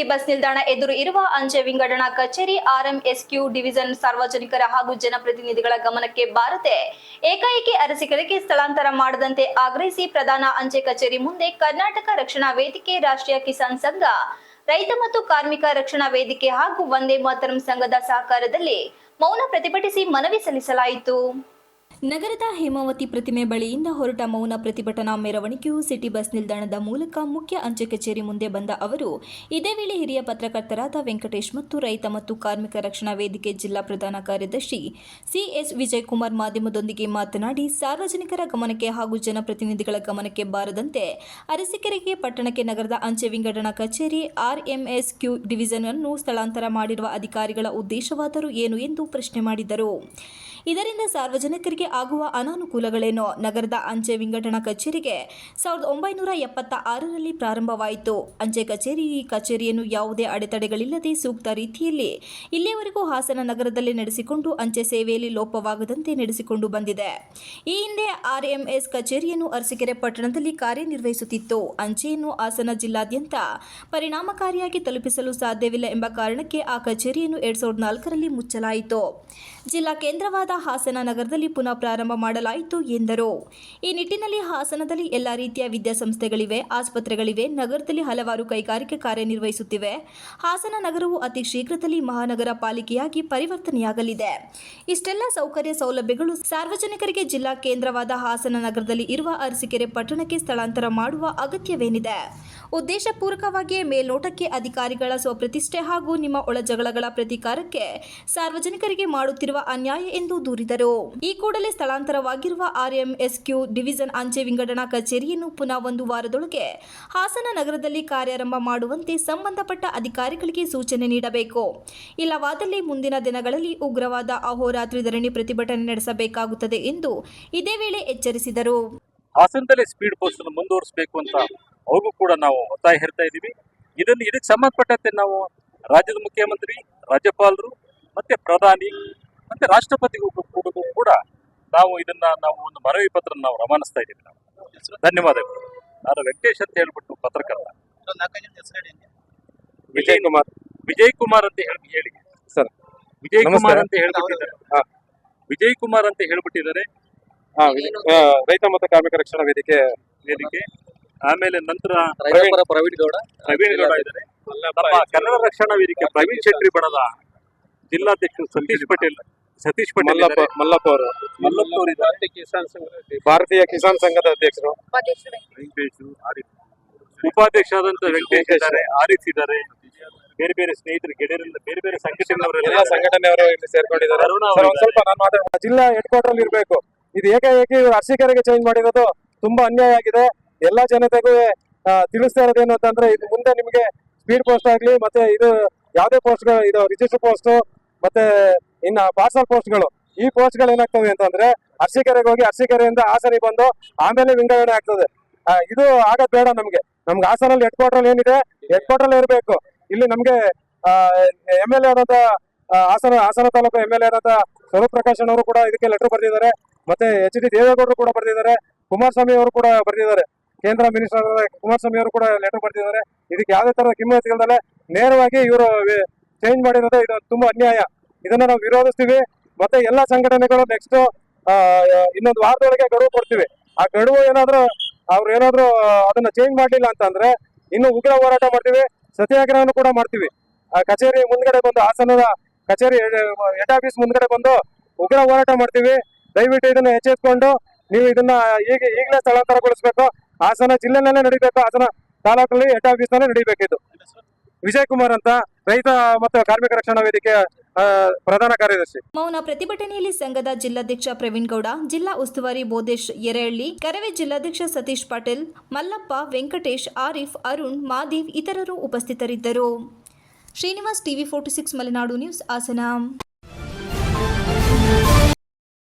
City bus ನಿಲ್ದಾಣ ಎದುರು ಇರುವ ಅಂಚೆ ವಿಂಗಡಣಾ ಕಚೇರಿ ಆರ್ಎಂಎಸ್ಕ್ಯೂ ಡಿವಿಷನ್ ಸಾರ್ವಜನಿಕರ ಹಾಗೂ ಜನಪ್ರತಿನಿಧಿಗಳ ಗಮನಕ್ಕೆ ಬಾರದೆ ಏಕಾಏಕಿ ಅರಸಿಕರಿಗೆ ಸ್ಥಳಾಂತರ ಮಾಡದಂತೆ ಆಗ್ರಹಿಸಿ ಪ್ರಧಾನ ಅಂಚೆ ಕಚೇರಿ ಮುಂದೆ ಕರ್ನಾಟಕ ರಕ್ಷಣಾ ವೇದಿಕೆ, ರಾಷ್ಟ್ರೀಯ ಕಿಸಾನ್ ಸಂಘ, ರೈತ ಮತ್ತು ಕಾರ್ಮಿಕ ರಕ್ಷಣಾ ವೇದಿಕೆ ಹಾಗೂ ವಂದೇ ಮಾತರಂ ಸಂಘದ ಸಹಕಾರದಲ್ಲಿ ಮೌನ ಪ್ರತಿಭಟಿಸಿ ಮನವಿ ಸಲ್ಲಿಸಲಾಯಿತು. ನಗರದ ಹೇಮಾವತಿ ಪ್ರತಿಮೆ ಬಳಿಯಿಂದ ಹೊರಟ ಮೌನ ಪ್ರತಿಭಟನಾ ಮೆರವಣಿಗೆಯು ಸಿಟಿ ಬಸ್ ನಿಲ್ದಾಣದ ಮೂಲಕ ಮುಖ್ಯ ಅಂಚೆ ಕಚೇರಿ ಮುಂದೆ ಬಂದ ಅವರು, ಇದೇ ವೇಳೆ ಹಿರಿಯ ಪತ್ರಕರ್ತರಾದ ವೆಂಕಟೇಶ್ ಮತ್ತು ರೈತ ಮತ್ತು ಕಾರ್ಮಿಕ ರಕ್ಷಣಾ ವೇದಿಕೆ ಜಿಲ್ಲಾ ಪ್ರಧಾನ ಕಾರ್ಯದರ್ಶಿ ಸಿಎಸ್ ವಿಜಯಕುಮಾರ್ ಮಾಧ್ಯಮದೊಂದಿಗೆ ಮಾತನಾಡಿ, ಸಾರ್ವಜನಿಕರ ಗಮನಕ್ಕೆ ಹಾಗೂ ಜನಪ್ರತಿನಿಧಿಗಳ ಗಮನಕ್ಕೆ ಬಾರದಂತೆ ಅರಸೀಕೆರೆಗೆ ಪಟ್ಟಣಕ್ಕೆ ನಗರದ ಅಂಚೆ ವಿಂಗಡಣಾ ಕಚೇರಿ ಆರ್ಎಂಎಸ್ ಕ್ಯೂ ಡಿವಿಷನ್ ಅನ್ನು ಸ್ಥಳಾಂತರ ಮಾಡಿರುವ ಅಧಿಕಾರಿಗಳ ಉದ್ದೇಶವಾದರೂ ಏನು ಎಂದು ಪ್ರಶ್ನೆ ಮಾಡಿದರು. ಇದರಿಂದ ಸಾರ್ವಜನಿಕರಿಗೆ ಆಗುವ ಅನಾನುಕೂಲಗಳೇನು ನಗರದ ಅಂಚೆ ವಿಂಗಡಣಾ ಕಚೇರಿಗೆ ಸಾವಿರದ ಒಂಬೈನೂರ ಎಪ್ಪತ್ತ ಆರರಲ್ಲಿ ಪ್ರಾರಂಭವಾಯಿತು. ಅಂಚೆ ಕಚೇರಿ ಈ ಕಚೇರಿಯನ್ನು ಯಾವುದೇ ಅಡೆತಡೆಗಳಿಲ್ಲದೆ ಸೂಕ್ತ ರೀತಿಯಲ್ಲಿ ಇಲ್ಲಿಯವರೆಗೂ ಹಾಸನ ನಗರದಲ್ಲಿ ನಡೆಸಿಕೊಂಡು ಅಂಚೆ ಸೇವೆಯಲ್ಲಿ ಲೋಪವಾಗದಂತೆ ನಡೆಸಿಕೊಂಡು ಬಂದಿದೆ. ಈ ಹಿಂದೆ ಆರ್ಎಂಎಸ್ ಕಚೇರಿಯನ್ನು ಅರಸೀಕೆರೆ ಪಟ್ಟಣದಲ್ಲಿ ಕಾರ್ಯನಿರ್ವಹಿಸುತ್ತಿತ್ತು. ಅಂಚೆಯನ್ನು ಹಾಸನ ಜಿಲ್ಲಾದ್ಯಂತ ಪರಿಣಾಮಕಾರಿಯಾಗಿ ತಲುಪಿಸಲು ಸಾಧ್ಯವಿಲ್ಲ ಎಂಬ ಕಾರಣಕ್ಕೆ ಆ ಕಚೇರಿಯನ್ನು ಎರಡ್ ಸಾವಿರದ ನಾಲ್ಕರಲ್ಲಿ ಮುಚ್ಚಲಾಯಿತು. ಜಿಲ್ಲಾ ಕೇಂದ್ರವಾದ ಹಾಸನ ನಗರದಲ್ಲಿ ಪುನಃ ಪ್ರಾರಂಭ ಮಾಡಲಾಯಿತು ಎಂದರು. ಈ ನಿಟ್ಟಿನಲ್ಲಿ ಹಾಸನದಲ್ಲಿ ಎಲ್ಲ ರೀತಿಯ ವಿದ್ಯಾಸಂಸ್ಥೆಗಳಿವೆ, ಆಸ್ಪತ್ರೆಗಳಿವೆ, ನಗರದಲ್ಲಿ ಹಲವಾರು ಕೈಗಾರಿಕೆ ಕಾರ್ಯನಿರ್ವಹಿಸುತ್ತಿವೆ. ಹಾಸನ ನಗರವು ಅತಿ ಶೀಘ್ರದಲ್ಲಿ ಮಹಾನಗರ ಪಾಲಿಕೆಯಾಗಿ ಪರಿವರ್ತನೆಯಾಗಲಿದೆ. ಇಷ್ಟೆಲ್ಲ ಸೌಕರ್ಯ ಸೌಲಭ್ಯಗಳು ಸಾರ್ವಜನಿಕರಿಗೆ ಜಿಲ್ಲಾ ಕೇಂದ್ರವಾದ ಹಾಸನ ನಗರದಲ್ಲಿ ಇರುವ ಅರಸಿಕೆರೆ ಪಟ್ಟಣಕ್ಕೆ ಸ್ಥಳಾಂತರ ಮಾಡುವ ಅಗತ್ಯವೇನಿದೆ? ಉದ್ದೇಶಪೂರ್ವಕವಾಗಿಯೇ ಮೇಲ್ನೋಟಕ್ಕೆ ಅಧಿಕಾರಿಗಳ ಸ್ವಪ್ರತಿಷ್ಠೆ ಹಾಗೂ ನಿಮ್ಮ ಒಳಜಗಳಗಳ ಪ್ರತೀಕಾರಕ್ಕೆ ಸಾರ್ವಜನಿಕರಿಗೆ ಮಾಡುತ್ತಿರುವ ಅನ್ಯಾಯ ಎಂದು ದೂರಿದರು. ಈ ಕೂಡಲೇ ಸ್ಥಳಾಂತರವಾಗಿರುವ ಆರ್ಎಂಎಸ್ಕ್ಯೂ ಡಿವಿಷನ್ ಅಂಚೆ ವಿಂಗಡಣಾ ಕಚೇರಿಯನ್ನು ಪುನಃ ಒಂದು ವಾರದೊಳಗೆ ಹಾಸನ ನಗರದಲ್ಲಿ ಕಾರ್ಯಾರಂಭ ಮಾಡುವಂತೆ ಸಂಬಂಧಪಟ್ಟ ಅಧಿಕಾರಿಗಳಿಗೆ ಸೂಚನೆ ನೀಡಬೇಕು. ಇಲ್ಲವಾದಲ್ಲಿ ಮುಂದಿನ ದಿನಗಳಲ್ಲಿ ಉಗ್ರವಾದ ಅಹೋರಾತ್ರಿ ಧರಣಿ ಪ್ರತಿಭಟನೆ ನಡೆಸಬೇಕಾಗುತ್ತದೆ ಎಂದು ಇದೇ ವೇಳೆ ಎಚ್ಚರಿಸಿದರು. ಹಾಸನದಲ್ಲಿ ಸ್ಪೀಡ್ ಪೋಸ್ಟ್ ಮುಂದುವರಿಸಬೇಕು ಅಂತ ಅವ್ರಿಗೂ ಕೂಡ ನಾವು ಒತ್ತಾಯ ಹೇರ್ತಾ ಇದ್ದೀವಿ. ಇದನ್ನು ಇದಕ್ಕೆ ಸಂಬಂಧಪಟ್ಟಂತೆ ನಾವು ರಾಜ್ಯದ ಮುಖ್ಯಮಂತ್ರಿ, ರಾಜ್ಯಪಾಲರು ಮತ್ತೆ ಪ್ರಧಾನಿ ಮತ್ತೆ ರಾಷ್ಟ್ರಪತಿಗೂ ಕೂಡ ನಾವು ಇದನ್ನ ನಾವು ಒಂದು ಮನವಿ ಪತ್ರ ನಾವು ರವಾನಿಸ್ತಾ ಇದ್ದೀವಿ ನಾವು. ಧನ್ಯವಾದಗಳು. ನಾನು ವೆಂಕಟೇಶ್ ಅಂತ ಹೇಳ್ಬಿಟ್ಟು ಪತ್ರಕರ್ತ. ವಿಜಯ್ ಕುಮಾರ್. ವಿಜಯ್ ಕುಮಾರ್ ಅಂತ ಹೇಳಿ ಹೇಳಿ. ಸರ್ ವಿಜಯ್. ಕುಮಾರ್ ಅಂತ ಹೇಳ್ಬಿಟ್ಟಿದ್ದಾರೆ. ಹಾ. ವಿಜಯ್ ಕುಮಾರ್ ಅಂತ ಹೇಳ್ಬಿಟ್ಟಿದ್ದಾರೆ. ಆ, ರೈತ ಮತ್ತು ಕಾರ್ಮಿಕ ರಕ್ಷಣಾ ವೇದಿಕೆ. ವೇದಿಕೆ. ಆಮೇಲೆ ನಂತರ ಪ್ರವೀಣ್- ಪ್ರವೀಣ್ ಗೌಡ. ಪ್ರವೀಣ್ ಗೌಡ ಇದ್ದಾರೆ. ನಮ್ಮ ಕನ್ನಡ ರಕ್ಷಣಾ ವೇದಿಕೆ ಪ್ರವೀಣ್ ಶೆಟ್ಟಿ ಬಡದ ಜಿಲ್ಲಾಧ್ಯಕ್ಷರು ಸತೀಶ್ ಪಟೇಲ್. ಸತೀಶ್ ಪಟೇಲ್ ಮಲ್ಲಪ್ಪ. ಮಲ್ಲಪ್ಪ ಅವರು. ಮಲ್ಲಪ್ಪ ಅವರು ಇದ್ದಾರೆ. ಭಾರತೀಯ ಕಿಸಾನ್ ಸಂಘದ ಅಧ್ಯಕ್ಷರು. ಉಪಾಧ್ಯಕ್ಷ ಆದಂತ ವೆಂಕಟೇಶ್ ಇದ್ದಾರೆ. ಆರಿಫ್ ಇದ್ದಾರೆ. ಬೇರೆ ಬೇರೆ ಸ್ನೇಹಿತರು ಗೆಳೆಯರೆಲ್ಲ ಬೇರೆ ಬೇರೆ ಸಂಘಟನೆಯವರೆಲ್ಲ ಎಲ್ಲ ಸಂಘಟನೆಯವರು ಇಲ್ಲಿ ಸೇರ್ಕೊಂಡಿದ್ದಾರೆ. ಅರುಣ ಸರ್, ಅವರು ಒಂದ್ ಸ್ವಲ್ಪ ನಾನು ಮಾತಾಡ ಜಿಲ್ಲಾ ಹೆಡ್ ಕ್ವಾರ್ಟರ್ ಅಲ್ಲಿ ಇರಬೇಕು. ಇದು ಏಕಾಏಕಿ ಅರ್ಸಿಕರಿಗೆ ಚೇಂಜ್ ಮಾಡಿರೋದು ತುಂಬಾ ಅನ್ಯಾಯ ಆಗಿದೆ. ಎಲ್ಲಾ ಜನತೆಗೂ ತಿಳಿಸ್ತಾ ತಿಳಿಸ್ತಾ ಇರೋದೇನು ಅಂತಂದ್ರೆ ಇದು ಮುಂದೆ ನಿಮಗೆ ಸ್ಪೀಡ್ ಪೋಸ್ಟ್ ಆಗ್ಲಿ ಮತ್ತೆ ಇದು ಯಾವ್ದೇ ಪೋಸ್ಟ್ ಇದು ರಿಜಿಸ್ಟರ್ ಪೋಸ್ಟ್ ಮತ್ತೆ ಇನ್ನ ಪಾರ್ಸಲ್ ಪೋಸ್ಟ್ಗಳು ಈ ಪೋಸ್ಟ್ಗಳು ಏನಾಗ್ತವೆ ಅಂತಂದ್ರೆ ಅರ್ಸಿಕೆರೆಗೆ ಹೋಗಿ ಅರ್ಸಿಕೆರೆಯಿಂದ ಹಾಸನಿಗೆ ಬಂದು ಆಮೇಲೆ ವಿಂಗಡಣೆ ಆಗ್ತದೆ. ಇದು ಆಗದ್ ಬೇಡ ನಮ್ಗೆ. ನಮ್ಗೆ ಹಾಸನಲ್ಲಿ ಹೆಡ್ ಕ್ವಾರ್ಟರ್ ಏನಿದೆ ಹೆಡ್ ಕ್ವಾರ್ಟರ್ ಇರಬೇಕು. ಇಲ್ಲಿ ನಮ್ಗೆ ಎಂ ಎಲ್ ಎ ಆದಂತ Hassan Hassan taluk M L A ಆದಂತ ಸ್ವರೂಪ್ ಪ್ರಕಾಶ್ ಅವರು ಕೂಡ ಇದಕ್ಕೆ ಲೆಟರ್ ಬರೆದಿದ್ದಾರೆ. ಮತ್ತೆ ಎಚ್ ಡಿ ದೇವೇಗೌಡರು ಕೂಡ ಬರೆದಿದ್ದಾರೆ. ಕುಮಾರಸ್ವಾಮಿ ಅವರು ಕೂಡ ಬರೆದಿದ್ದಾರೆ. ಕೇಂದ್ರ ಮಿನಿಸ್ಟರ್ ಕುಮಾರಸ್ವಾಮಿ ಅವರು ಕೂಡ ಲೆಟರ್ ಬರೆದಿದ್ದಾರೆ. ಇದಕ್ಕೆ ಯಾವುದೇ ತರದ ಕಿಮ್ಮತ್ ಇಲ್ದಲೆ ನೇರವಾಗಿ ಇವರು ಚೇಂಜ್ ಮಾಡಿರೋದು ಇದು ತುಂಬಾ ಅನ್ಯಾಯ. ಇದನ್ನ ನಾವು ವಿರೋಧಿಸ್ತೀವಿ. ಮತ್ತೆ ಎಲ್ಲಾ ಸಂಘಟನೆಗಳು ನೆಕ್ಸ್ಟ್ ಇನ್ನೊಂದು ವಾರದೊಳಗೆ ಗಡುವು ಕೊಡ್ತೀವಿ. ಆ ಗಡುವು ಏನಾದ್ರೂ ಅವ್ರು ಏನಾದ್ರೂ ಅದನ್ನ ಚೇಂಜ್ ಮಾಡ್ಲಿಲ್ಲ ಅಂತಂದ್ರೆ ಇನ್ನು ಉಗ್ರ ಹೋರಾಟ ಮಾಡ್ತೀವಿ. ಸತ್ಯಾಗ್ರಹವನ್ನು ಕೂಡ ಮಾಡ್ತೀವಿ. ಆ ಕಚೇರಿ ಮುಂದ್ಗಡೆ ಬಂದು, ಹಾಸನದ ಕಚೇರಿ ಹೆಡ್ ಆಫೀಸ್ ಮುಂದ್ಗಡೆ ಬಂದು ಉಗ್ರ ಹೋರಾಟ ಮಾಡ್ತೀವಿ. ದಯವಿಟ್ಟು ಇದನ್ನ ಹೆಚ್ಚೆತ್ಕೊಂಡು ನೀವು ಇದನ್ನ ಈಗ, ಈಗಲೇ ಸ್ಥಳಾಂತರಗೊಳಿಸ್ಬೇಕು. ಹಾಸನ ಜಿಲ್ಲೆನಲ್ಲೇ ನಡಿಬೇಕು. ಹಾಸನ ತಾಲೂಕಲ್ಲಿ ಹೆಡ್ ಆಫೀಸ್ ನಲ್ಲೇ ನಡಿಬೇಕಿತ್ತು ವಿಜಯ್ ಕುಮಾರ್ ಅಂತ ರೈತ ಮತ್ತು ಕಾರ್ಮಿಕ ರಕ್ಷಣಾ ವೇದಿಕೆ ಪ್ರಧಾನ ಕಾರ್ಯದರ್ಶಿ. ಮೌನ ಪ್ರತಿಭಟನೆಯಲ್ಲಿ ಸಂಘದ ಜಿಲ್ಲಾಧ್ಯಕ್ಷ ಪ್ರವೀಣ್ ಗೌಡ, ಜಿಲ್ಲಾ ಉಸ್ತುವಾರಿ ಬೋಧೇಶ್ ಯರೇಹಳ್ಳಿ, ಕರವೇ ಜಿಲ್ಲಾಧ್ಯಕ್ಷ ಸತೀಶ್ ಪಾಟೀಲ್, ಮಲ್ಲಪ್ಪ ವೆಂಕಟೇಶ್, ಆರಿಫ್, ಅರುಣ್, ಮಾದೇವ್ ಇತರರು ಉಪಸ್ಥಿತರಿದ್ದರು. Srinivas TV forty six Malenadu news Hassan.